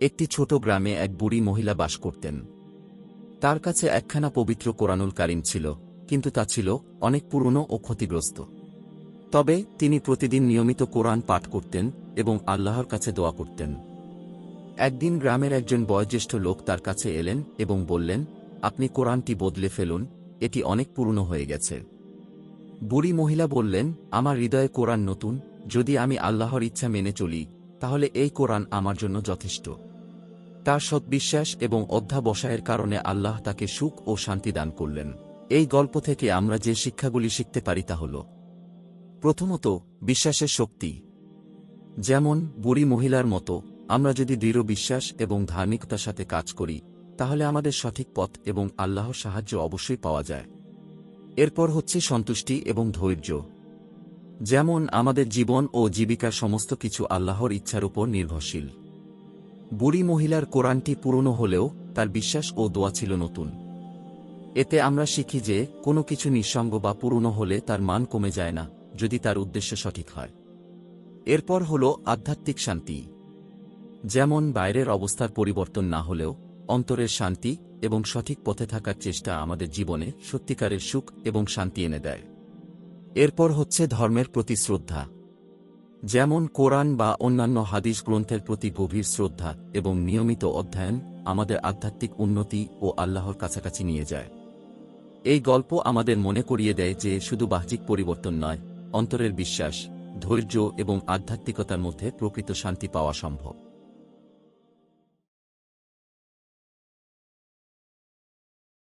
একটি ছোট গ্রামে এক বুড়ি মহিলা বাস করতেন। তার কাছে একখানা পবিত্র কোরআনুল কারিম ছিল, কিন্তু তা ছিল অনেক পুরনো ও ক্ষতিগ্রস্ত। তবে তিনি প্রতিদিন নিয়মিত কোরআন পাঠ করতেন এবং আল্লাহর কাছে দোয়া করতেন। একদিন গ্রামের একজন বয়োজ্যেষ্ঠ লোক তার কাছে এলেন এবং বললেন, আপনি কোরআনটি বদলে ফেলুন, এটি অনেক পুরনো হয়ে গেছে। বুড়ি মহিলা বললেন, আমার হৃদয়ে কোরআন নতুন, যদি আমি আল্লাহর ইচ্ছা মেনে চলি, তাহলে এই কোরআন আমার জন্য যথেষ্ট। তার সৎবিশ্বাস এবং অধ্যাবসায়ের কারণে আল্লাহ তাকে সুখ ও শান্তি দান করলেন। এই গল্প থেকে আমরা যে শিক্ষাগুলি শিখতে পারি তা হল, প্রথমত, বিশ্বাসের শক্তি। যেমন, বুড়ি মহিলার মতো, আমরা যদি দৃঢ় বিশ্বাস এবং ধার্মিকতার সাথে কাজ করি, তাহলে আমাদের সঠিক পথ এবং আল্লাহর সাহায্য অবশ্যই পাওয়া যায়। এরপর হচ্ছে সন্তুষ্টি এবং ধৈর্য। যেমন, আমাদের জীবন ও জীবিকার সমস্ত কিছু আল্লাহর ইচ্ছার উপর নির্ভরশীল। বুড়ি মহিলার কোরআনটি পুরনো হলেও তার বিশ্বাস ও দোয়া ছিল নতুন। এতে আমরা শিখি যে কোনো কিছু নিঃসঙ্গ বা পুরনো হলে তার মান কমে যায় না, যদি তার উদ্দেশ্য সঠিক হয়। এরপর হল আধ্যাত্মিক শান্তি। যেমন বাইরের অবস্থার পরিবর্তন না হলেও অন্তরের শান্তি এবং সঠিক পথে থাকার চেষ্টা আমাদের জীবনে সত্যিকারের সুখ এবং শান্তি এনে দেয়। এরপর হচ্ছে ধর্মের প্রতি শ্রদ্ধা। যেমন কোরআন বা অন্যান্য হাদিস গ্রন্থের প্রতি গভীর শ্রদ্ধা এবং নিয়মিত অধ্যয়ন আমাদের আধ্যাত্মিক উন্নতি ও আল্লাহর কাছাকাছি নিয়ে যায়। এই গল্প আমাদের মনে করিয়ে দেয় যে শুধু বাহ্যিক পরিবর্তন নয়, অন্তরের বিশ্বাস, ধৈর্য এবং আধ্যাত্মিকতার মধ্যে প্রকৃত শান্তি পাওয়া সম্ভব।